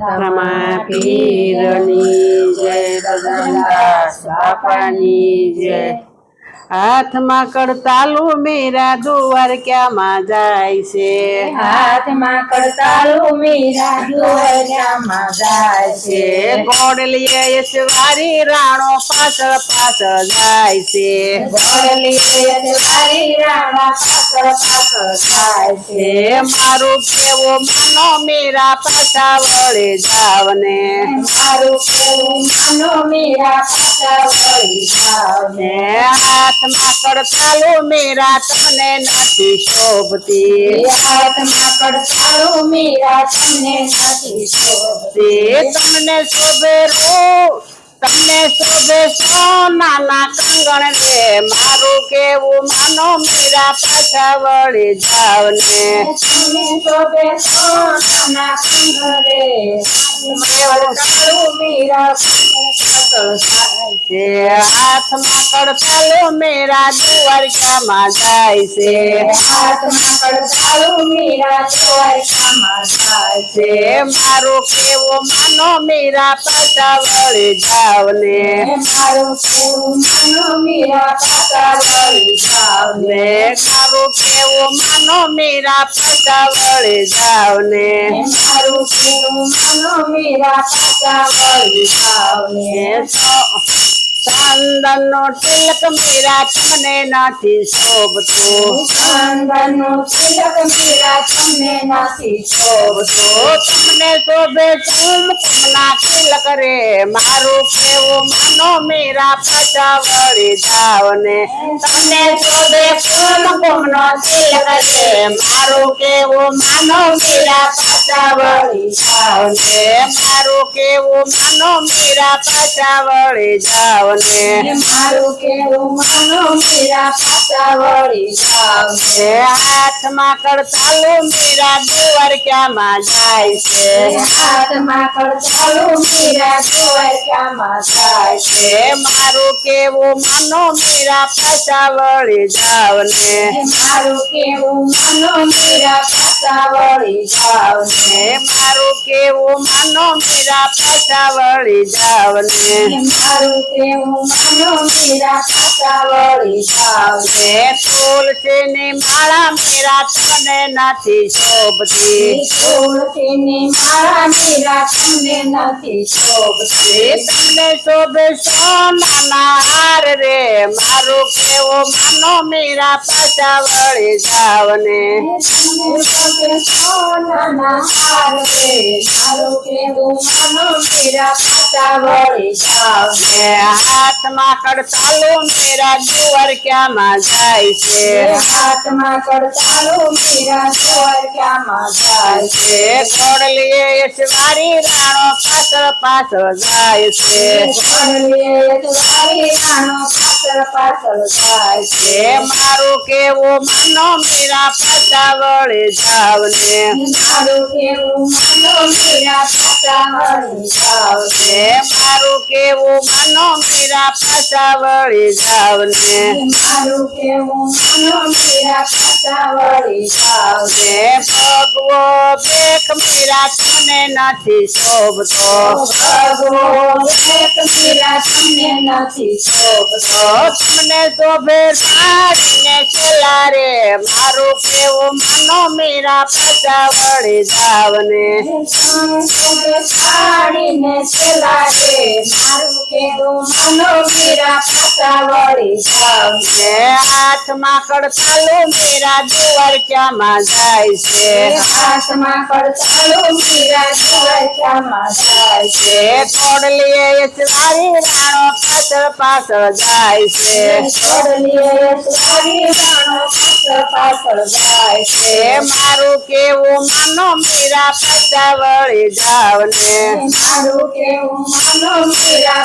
રમા પીરની જય બજરંગદાસ બાપાની જય હાથમાં કડતાલું મેરા દુવાર ક્યાંમાં જાય છે હાથમાં કડતાલું મીરા દ્વારકામાં જાય છે ગોડલીએ યશવારી રાણો પાછળ પાછળ જાય છે ગોળલીએ તારી રાણા પાછળ છે મારું કેવું માનો મેરા પાછા જાવ જાવને? મારું કેવું માનો મીરા પાછા વળી જાવ ને હાથમાં કડતાલું મેરા તમને નથી શોભતી. હાથમાં કડતાલું મીરા તમને નથી શોભતી. તમને શોભે રો તમને શોભે સોનાના કંગણ ને મારું કેવું માનો મીરા પાછા વળી જાવને. તમને શોભે સોનાના કંગરે કડતાલું મીરા પાછળ જાય છે. હાથમાં કડતાલો મેરા દ્વારકામાં જાય છે. હાથમાં કડતાલો મેરા દ્વારકામાં જાય છે. મારો કેવો માનો મેરા પાછા વળે જાવને મારો કેવો માનો મેરા પાછા વળે જાવ ને કેવો માનો મેરા પાછા વળે જાવને મારો કેવો માનો મેરા પાછા વળી જાવ ને તિલક મીરા તમને નથી શોભતું. ચંદનનું તિલક મીરા તમને નથી શોભતો. તમને શોભે કુમકુમના તિલક રે. મારું કેવું માનો મીરા પાછા વળી જાવને. તમને શોભે કુમકુમનો તિલક રે. મારું કેવું માનો મીરા મારું કેવું માનો મીરા પાછા વળી જાવને મારું કેવું માનો મીરા પાછા વળી જાવ ને હાથમાં કરતાલો મીરા દ્વારકામાં જાય છે? હાથમાં કરતાલો મીરા દ્વારકામાં જાય છે? મારું કેવું માનો મીરા પાછા વળી જાવને મારું કેવું માનો મીરા પાછા વળી જાવ મારું કેવું માનો મીરા પાછા વળી જાવને મારું કેવું માનો મીરા પાછા જાવ જાવ એ તુલસીની માળા મીરા તને નથી શોભતી તુલસીની માળા મીરા તમને નથી શોભતી તમને શોભે સોનાના હાર રે. મારું કેવું માનો મીરા પાછા વળી જાવને સોનાના હાર રે મારું કેવું માનો મીરા પાછા વળી એ હાથમાં કડતાલું મીરા દ્વારકામાં જાય છે. હાથમાં કડતાલું મીરા દ્વારકામાં જાય છે કોડલીએ યશવારી રાણો પાછળ પાછળ જાય છે ઘડીએ દ્વારી રાણો પાછળ પાછળ જાય છે. મારું કેવું માનો મીરા પાછા વળી જાવને. મારું કેવું માનો મીરા પાછા વળી જાવ એ મારું કેવું માનો મીરા પાછા વળી જાવને. મારું કેવું માનો મીરા પાછા વળી જાવ એ ભગવો બેક મીરા તને નથી શોભતો. તમને શોભે સાડીને છેલા રે. મારું કેવું માનો મીરા પાછા વળી જાવને સાડીને કેવું માનો મીરા હાથમાં કડતાલું મીરા દ્વારકામાં જાય છે હાથમાં કડતાલું જાય છે કોડલીએ પાછળ જાય છે મારું કેવું માનો મીરા પચાવળી જાવ ને મારું કેવું માનો મીરા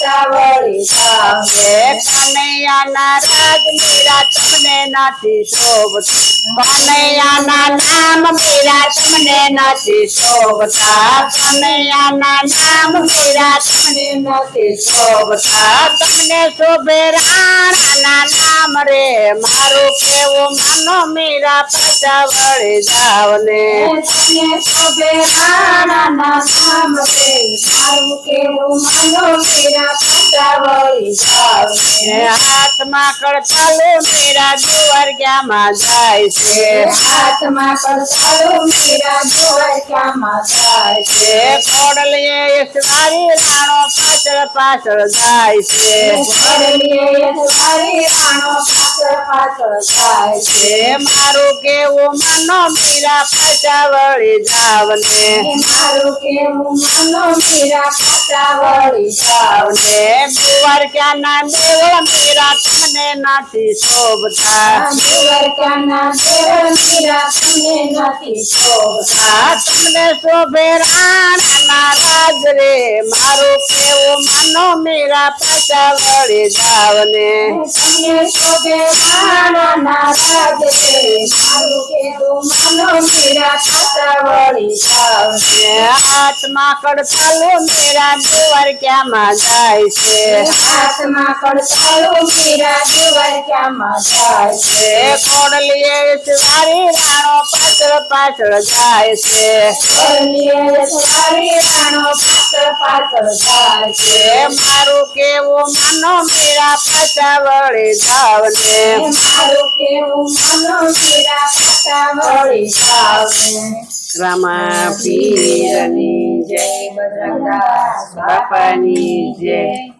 જાવ કનૈયાના મીરા તમને નથી શોભતા. કનૈયાના નામ મીરા તમને નથી શોભતા. કનૈયાના નામ મીરા તમને નથી શોભતા. તમને શોભે રાણાના નામ રે. મારું કેવું માનો મીરા પાછા વળી જાવને તને શોભે રાણાના નામ મારું કેવું માનો મીરા જાવ ને હાથમાં કડતાલો મેરા દ્વારકામાં જાય છે? હાથમાં પડતાલો મીરા દ્વારકામાં જાય છે? કોડલીએ ઈશ્વરી રાણો પાછળ પાછળ જાય છે. પડલીએ ઈશ્વરી રાણો પાછળ પાછળ જાય છે. મારું કેવું માનો મીરા પાછા વળી જાવને મારું કેવું માનો મીરા પાછા વળી જાવ ને દ્વારકાના મેળ મીરા તમને નથી શોભતા દ્વારકાના દેવ મીરા તમને નથી શોભતા શોભે રાજ રે મારું માનો મીરા પાછા વળી જાવને. તમને શોભે રાણાના રાજ છે મારું કેવું માનો મીરા પાછા વળી જાવને. હાથમાં કડતાલો મેરા દ્વારકામાં જાય છે? હાથમાં પડતાલો મીરા દ્વારકામાં જાય છે? કોડલીએ સારી રાણો પાછળ પાછળ જાય છે. મારું કેવું માનો મેરા પાછા વળી જાવ ને મારું જય જય બાપાની જય.